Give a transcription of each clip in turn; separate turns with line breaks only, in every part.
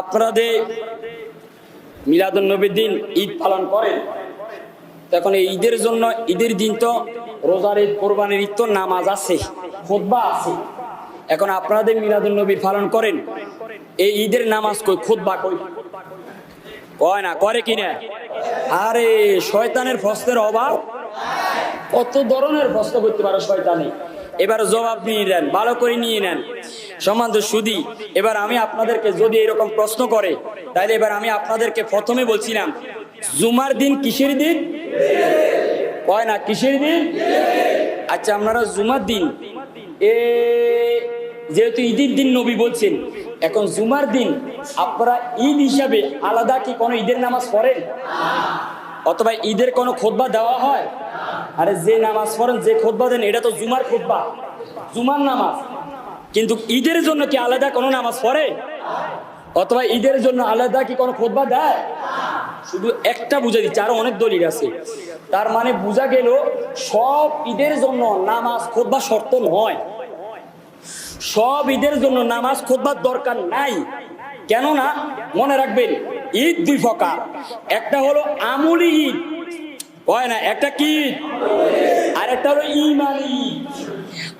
আপনাদের মিলাদুল নবীর দিন ঈদ পালন করেন, তখন এই ঈদের জন্য ঈদের দিন তো রোজার ঈদ, কোরবানির ঈদ তো নামাজ আছে খোদবা আছে। এখন আপনাদের মিলাদুল নবী পালন করেন, এই ঈদের নামাজ কই খোদবা কই? কয় না, করে কিনা আরে, শয়তানের প্রশ্নের অভাব? কত ধরনের প্রশ্ন করতে পারে শয়তানি? এবার জবাব নিয়ে নেন, ভালো করে নিয়ে নেন। সমান্ত সুদি এবার আমি আপনাদেরকে যদি এরকম প্রশ্ন করে তাহলে এবার আমি আপনাদেরকে প্রথমে বলছিলাম জুমার দিন কিসের দিন? কয় না, কিসের দিন? আচ্ছা আপনারা জুমার দিন, এ, যেহেতু ঈদের দিন নবী বলছেন, এখন জুমার দিন, আপনারা ঈদ হিসাবে আলাদা কি কোনো ঈদের নামাজ পড়েন? অথবা ঈদের কোনো খোদবা দেওয়া হয়? আরে যে নামাজ পড়েন, যে খোদবা দেন, এটা তো জুমার খোদবা জুমার নামাজ। কিন্তু ঈদের জন্য কি আলাদা কোনো নামাজ পড়ে? অথবা ঈদের জন্য আলাদা কি কোনো খোদবা দেয়? শুধু একটা বুঝে দিচ্ছে, আরও অনেক দলিল আছে। তার মানে বোঝা গেল, সব ঈদের জন্য নামাজ খোদবা শর্ত নয়। সব ঈদের জন্য নামাজ খোদবার দরকার নাই। কেননা, মনে রাখবেন, ঈদ দুই প্রকার। একটা হলো আমলি ঈদ হয় না, একটা কি? আর একটা হলো ইমানি,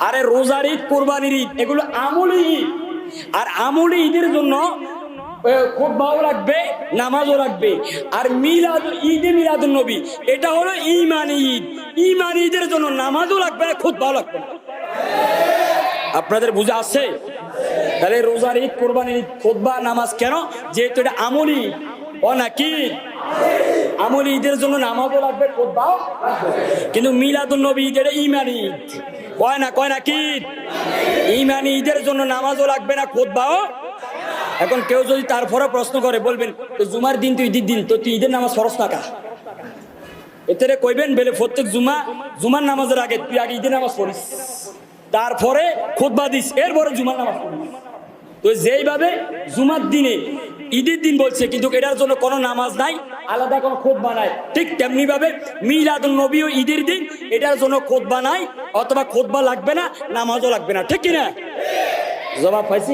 আরে রোজার ঈদ, কোরবানির ঈদ, এগুলো আমলি ঈদ। আর আমলি ঈদের জন্য খোদবাও রাখবে নামাজও রাখবে আর মিলাদ ঈদে মিলাদুল নবী, এটা হলো ইমানি ঈদ। ইমানি ঈদের জন্য নামাজও লাগবে না খোদবাও লাগবে আপনাদের বুঝা আছে? তাহলে রোজার ঈদ, কোরবানির ঈদ খোদবা নামাজ কেন? যেহেতু এটা আমলি ও নাকি আমলি ঈদের জন্য নামাজও লাগবে খোদবাও কিন্তু মিলাদুল নবী ঈদ এটা ইমানি ঈদ। কয় না কয় না, কি? ইমানি ঈদের জন্য নামাজও লাগবে না খোদবাও এখন কেউ যদি তারপরে প্রশ্ন করে, বলবেন জুমার দিন তো ঈদের দিন, তো তুই ঈদের নামাজ ফরস টাকা এতে কইবেন, বেলে প্রত্যেক জুমা, জুমার নামাজের আগে তুই আগে ঈদের নামাজ পড়িস। তারপরে খুতবা দিস, এরপরে জুমার নামাজ পড়িস। তো যেইভাবে জুমার দিনে ঈদের দিন বলছে, কিন্তু এটার জন্য কোনো নামাজ নাই আলাদা কোনো খোদ বানায়। ঠিক তেমনি ভাবে মিলাদ নবী ও ঈদের দিন এটার জন্য খোদ বানায় অথবা খোদবা লাগবে না, নামাজও লাগবে না। ঠিক কিনা? জবাব পাইছি